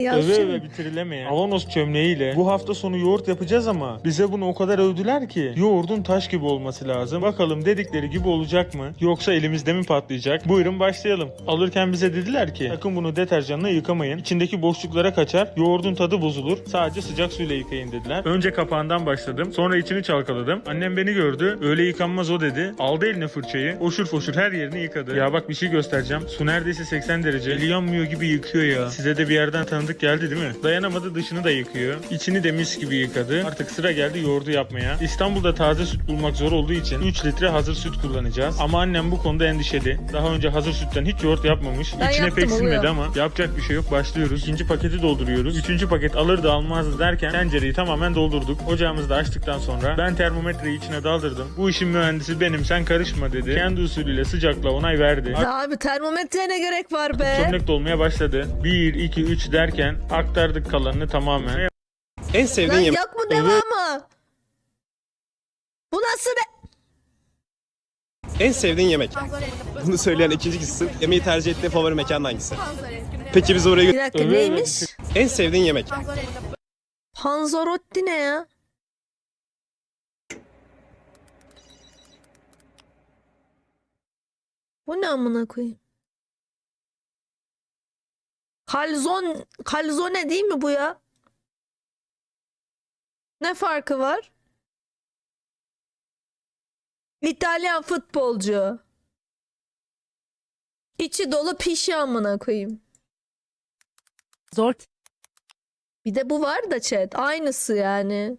Ya Öve öve bitirilemeyen avanos çömleğiyle bu hafta sonu yoğurt yapacağız ama bize bunu o kadar övdüler ki yoğurdun taş gibi olması lazım. Bakalım dedikleri gibi olacak mı yoksa elimizde mi patlayacak? Buyurun başlayalım. Alırken bize dediler ki sakın bunu deterjanla yıkamayın. İçindeki boşluklara kaçar. Yoğurdun tadı bozulur. Sadece sıcak suyla yıkayın dediler. Önce kapağından başladım. Sonra içini çalkaladım. Annem beni gördü. Öyle yıkanmaz o dedi. Aldı eline fırçayı. Foşur foşur her yerini yıkadı. Ya bak bir şey göstereceğim. Su neredeyse 80 derece. Eli yanmıyor gibi yıkıyor ya. Size de bir yerden tanıdık geldi değil mi? Dayanamadı dışını da yıkıyor. İçini de mis gibi yıkadı. Artık sıra geldi yoğurdu yapmaya. İstanbul'da taze süt bulmak zor olduğu için 3 litre hazır süt kullanacağız. Ama annem bu konuda endişeli. Daha önce hazır sütten hiç yoğurt yapmamış. Ben İçine yaptım, pek sinmedi oluyor. ama yapacak bir şey yok. Başlıyoruz. İkinci paketi dolduruyoruz. Üçüncü paket alır da almazdı derken tencereyi tamamen doldurduk. Ocağımızı da açtıktan sonra ben termometreyi içine daldırdım. Bu işin mühendisi benim sen karışma dedi. Kendi usulüyle sıcakla onay verdi. Ya abi termometreye ne gerek var be? Çömlek dolmaya başladı. 1, 2, 3 derken aktardık kalanını tamamen. En Lan sevdiğin yemek. yok mu devamı? Bu nasıl be? En sevdiğin yemek. Bunu söyleyen ikinci kişisin. Yemeği tercih ettiğin favori mekan hangisi? Peki biz oraya Bir gö- dakika neymiş? En sevdiğin yemek. Panzarotti ne ya? Bu ne amına koyayım? Kalzon, kalzone değil mi bu ya? Ne farkı var? İtalyan futbolcu. İçi dolu pişi amına koyayım. Zor Bir de bu var da chat. Aynısı yani.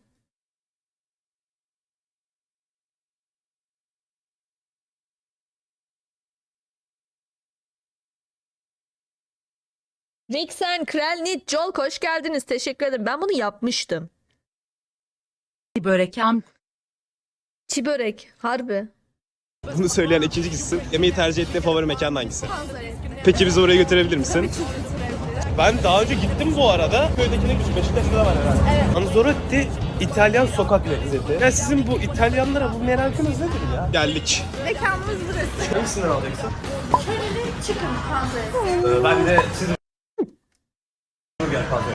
Vixen, Krelnit, Jol hoş geldiniz. Teşekkür ederim. Ben bunu yapmıştım. börek am Çi börek. Harbi. Bunu söyleyen ikinci kişisin. Yemeği tercih ettiğin favori mekan hangisi? Peki bizi oraya götürebilir misin? Ben daha önce gittim bu arada. Köydekine küçük Beşiktaş'ta da var herhalde. Evet. Anzorotti İtalyan sokak lezzeti. Ya sizin bu İtalyanlara bu merakınız nedir ya? Geldik. Mekanımız burası. Hangisinden alacaksın? Köreli çıkın panzayı. ben de sizin burger fazla.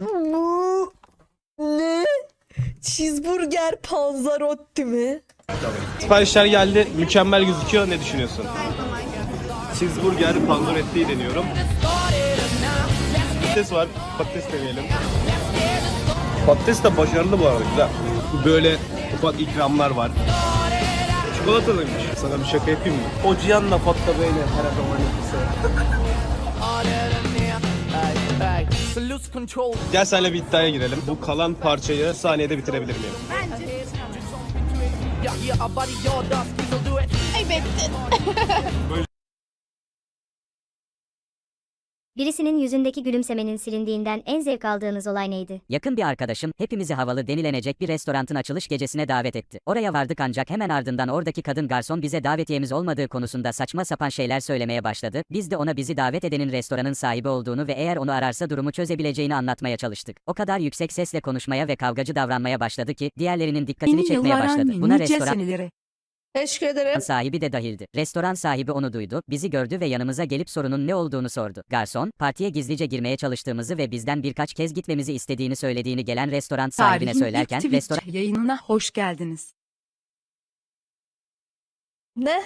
Bu ne? Cheeseburger panzarotti mi? Siparişler geldi. Mükemmel gözüküyor. Ne düşünüyorsun? Cheeseburger panzoretti'yi deniyorum. Patates var. Patates deneyelim. Patates de başarılı bu arada güzel. Böyle ufak ikramlar var. Çikolatalıymış. Sana bir şaka yapayım mı? O Cihan'la Fatta böyle her zaman Gel seninle bir iddiaya girelim. Bu kalan parçayı saniyede bitirebilir miyim? Ay baby. Birisinin yüzündeki gülümsemenin silindiğinden en zevk aldığınız olay neydi? Yakın bir arkadaşım hepimizi havalı denilenecek bir restorantın açılış gecesine davet etti. Oraya vardık ancak hemen ardından oradaki kadın garson bize davetiyemiz olmadığı konusunda saçma sapan şeyler söylemeye başladı. Biz de ona bizi davet edenin restoranın sahibi olduğunu ve eğer onu ararsa durumu çözebileceğini anlatmaya çalıştık. O kadar yüksek sesle konuşmaya ve kavgacı davranmaya başladı ki diğerlerinin dikkatini Yeni çekmeye yıllar başladı. Buna nice restoran seneleri. Teşekkür ederim. sahibi de dahildi. Restoran sahibi onu duydu, bizi gördü ve yanımıza gelip sorunun ne olduğunu sordu. Garson, partiye gizlice girmeye çalıştığımızı ve bizden birkaç kez gitmemizi istediğini söylediğini gelen restoran sahibine Tarihin söylerken Twitch restoran yayınına hoş geldiniz. Ne?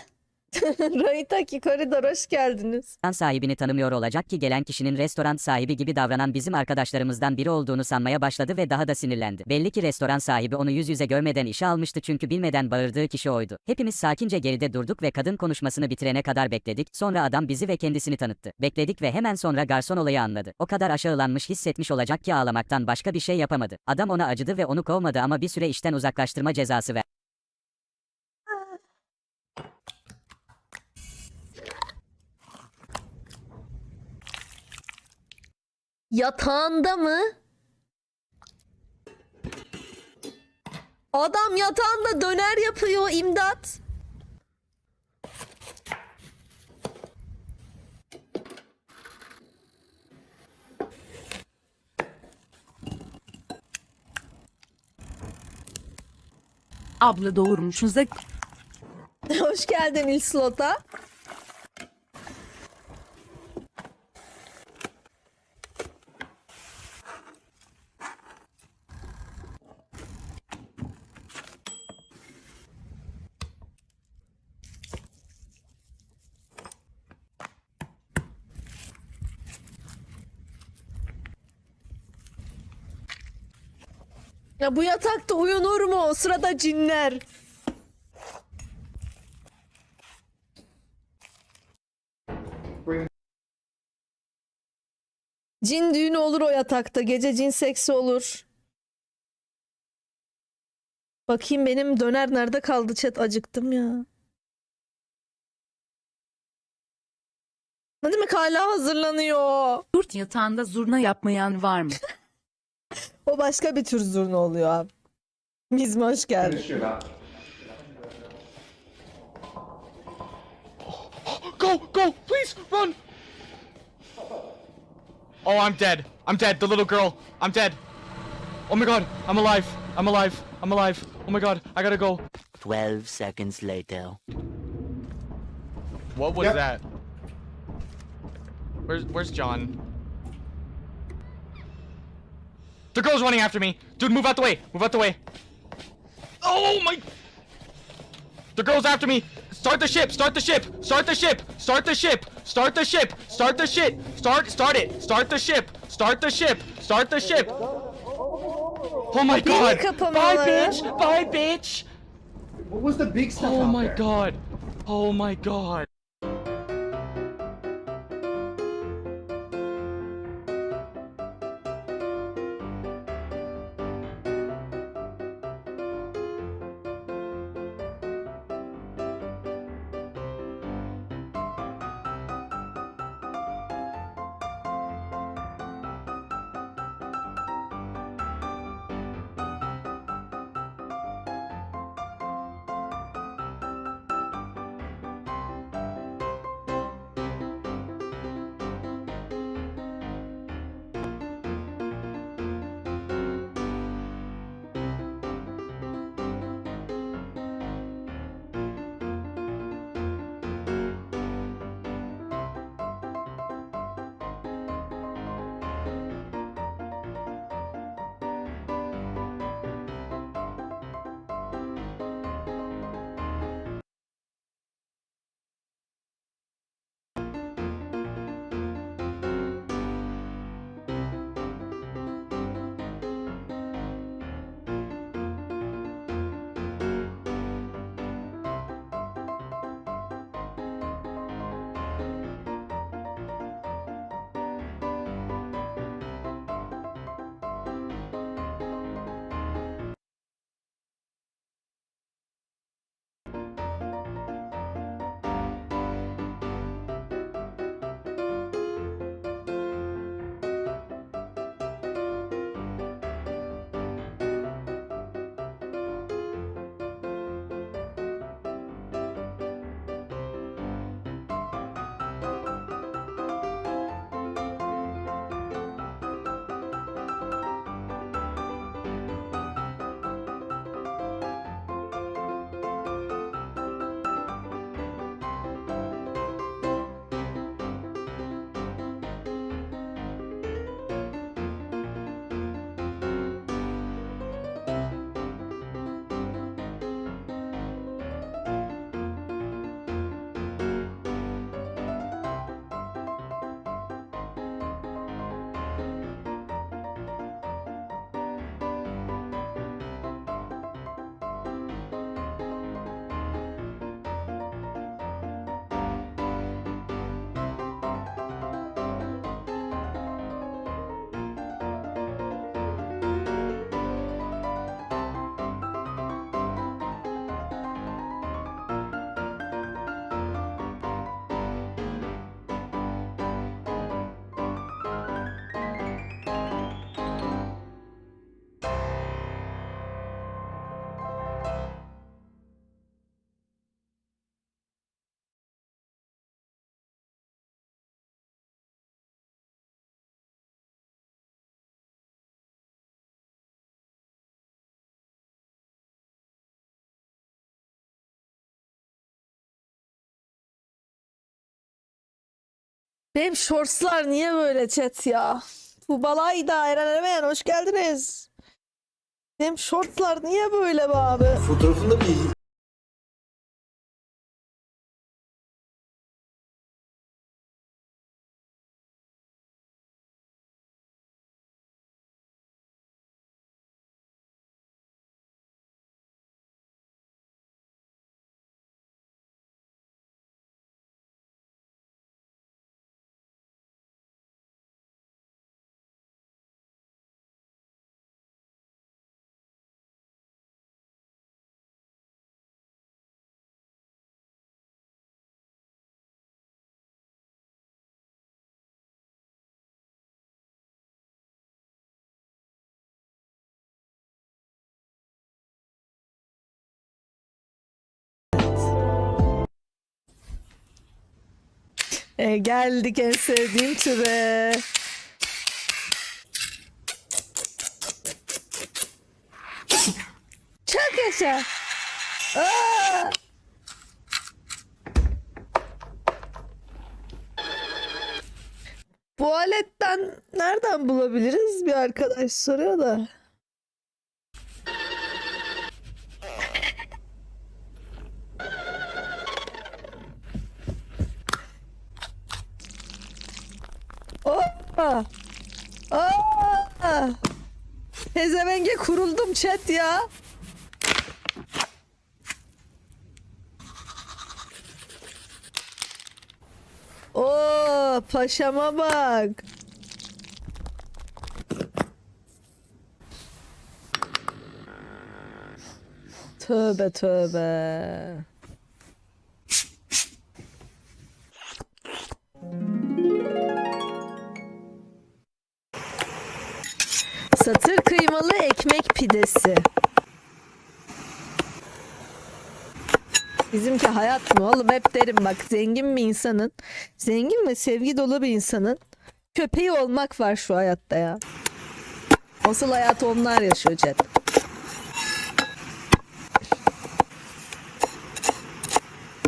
Raitaki koridor hoş geldiniz. Restoran sahibini tanımıyor olacak ki gelen kişinin restoran sahibi gibi davranan bizim arkadaşlarımızdan biri olduğunu sanmaya başladı ve daha da sinirlendi. Belli ki restoran sahibi onu yüz yüze görmeden işe almıştı çünkü bilmeden bağırdığı kişi oydu. Hepimiz sakince geride durduk ve kadın konuşmasını bitirene kadar bekledik. Sonra adam bizi ve kendisini tanıttı. Bekledik ve hemen sonra garson olayı anladı. O kadar aşağılanmış hissetmiş olacak ki ağlamaktan başka bir şey yapamadı. Adam ona acıdı ve onu kovmadı ama bir süre işten uzaklaştırma cezası verdi. Yatağında mı? Adam yatağında döner yapıyor imdat. Abla doğurmuşuza Hoş geldin İlslot'a. Ya bu yatakta uyunur mu? O sırada cinler. Cin düğünü olur o yatakta. Gece cin seksi olur. Bakayım benim döner nerede kaldı chat acıktım ya. Ne demek hala hazırlanıyor? Yurt yatağında zurna yapmayan var mı? O başka bir tür zurna oluyor abi. Mizmi hoş geldin. Go, go, please, run! Oh, I'm dead. I'm dead. The little girl. I'm dead. Oh my god, I'm alive. I'm alive. I'm alive. Oh my god, I gotta go. 12 seconds later. What was that? Where's Where's John? The girl's running after me. Dude, move out the way. Move out the way. Oh my! The girl's after me. Start the ship. Start the ship. Start the ship. Start the ship. Start the ship. Start the shit. Start. Start it. Start the ship. Start the ship. Start the ship. Oh my god! Bye, bitch. Bye, bitch. What was the big stuff Oh my god. Oh my god. Benim shortslar niye böyle chat ya? Tuğbalay da Eren Eremeyen hoş geldiniz. Benim shortslar niye böyle be abi? Fotoğrafında bir E, geldik en sevdiğim türe. Çok yaşa. Bu aletten nereden bulabiliriz? Bir arkadaş soruyor da. Aa! Aa! Pezevenge kuruldum chat ya. Oo, paşama bak. Tövbe tövbe. Bizimki hayat mı oğlum hep derim bak zengin bir insanın zengin ve sevgi dolu bir insanın köpeği olmak var şu hayatta ya. Asıl hayatı onlar yaşıyor chat.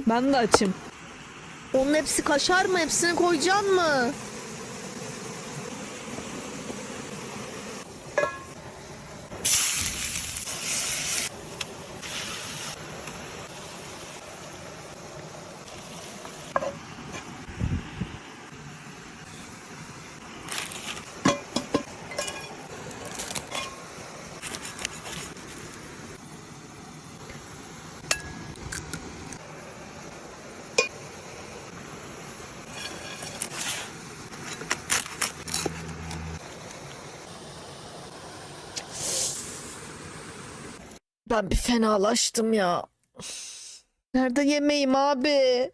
Ben de açım. Onun hepsi kaşar mı? Hepsini koyacaksın mı? Ben bir fenalaştım ya. Nerede yemeğim abi?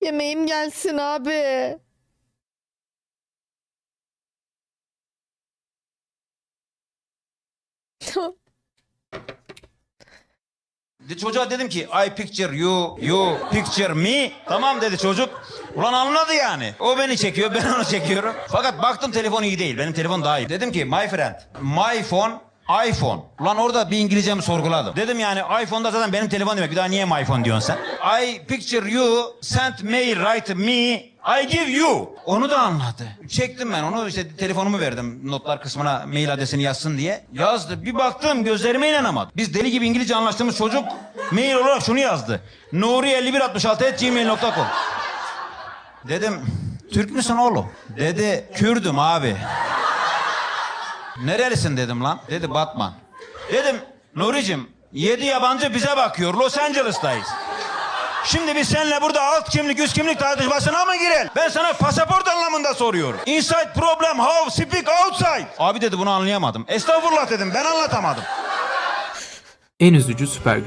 Yemeğim gelsin abi. De çocuğa dedim ki I picture you, you picture me. Tamam dedi çocuk. Ulan anladı yani. O beni çekiyor, ben onu çekiyorum. Fakat baktım telefon iyi değil. Benim telefon daha iyi. Dedim ki my friend, my phone, iPhone. Ulan orada bir İngilizcemi sorguladım. Dedim yani iPhone'da zaten benim telefon demek. Bir daha niye my phone diyorsun sen? I picture you, send mail, write me. I give you. Onu da anladı. Çektim ben onu işte telefonumu verdim notlar kısmına mail adresini yazsın diye. Yazdı. Bir baktım gözlerime inanamadım. Biz deli gibi İngilizce anlaştığımız çocuk mail olarak şunu yazdı. nuri5166 Dedim Türk müsün oğlum? Dedi Kürdüm abi. Nerelisin dedim lan. Dedi Batman. Dedim Nuri'cim yedi yabancı bize bakıyor. Los Angeles'tayız. Şimdi biz seninle burada alt kimlik üst kimlik tartışmasına mı girelim? Ben sana pasaport anlamında soruyorum. Inside problem how speak outside. Abi dedi bunu anlayamadım. Estağfurullah dedim ben anlatamadım. En üzücü süper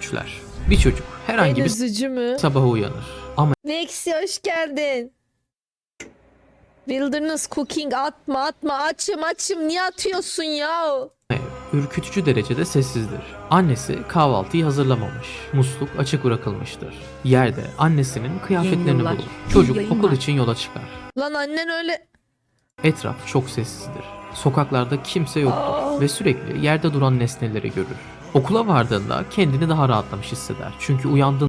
güçler. Bir çocuk herhangi En bir üzücü mü? sabaha uyanır. Ama Nexi hoş geldin. Wilderness cooking atma atma açım açım niye atıyorsun ya? ürkütücü derecede sessizdir. Annesi kahvaltıyı hazırlamamış. Musluk açık bırakılmıştır. Yerde annesinin kıyafetlerini bulur. Çocuk yayın okul var. için yola çıkar. Lan annen öyle Etraf çok sessizdir. Sokaklarda kimse yoktur Aa. ve sürekli yerde duran nesneleri görür. Okula vardığında kendini daha rahatlamış hisseder. Çünkü uyandığında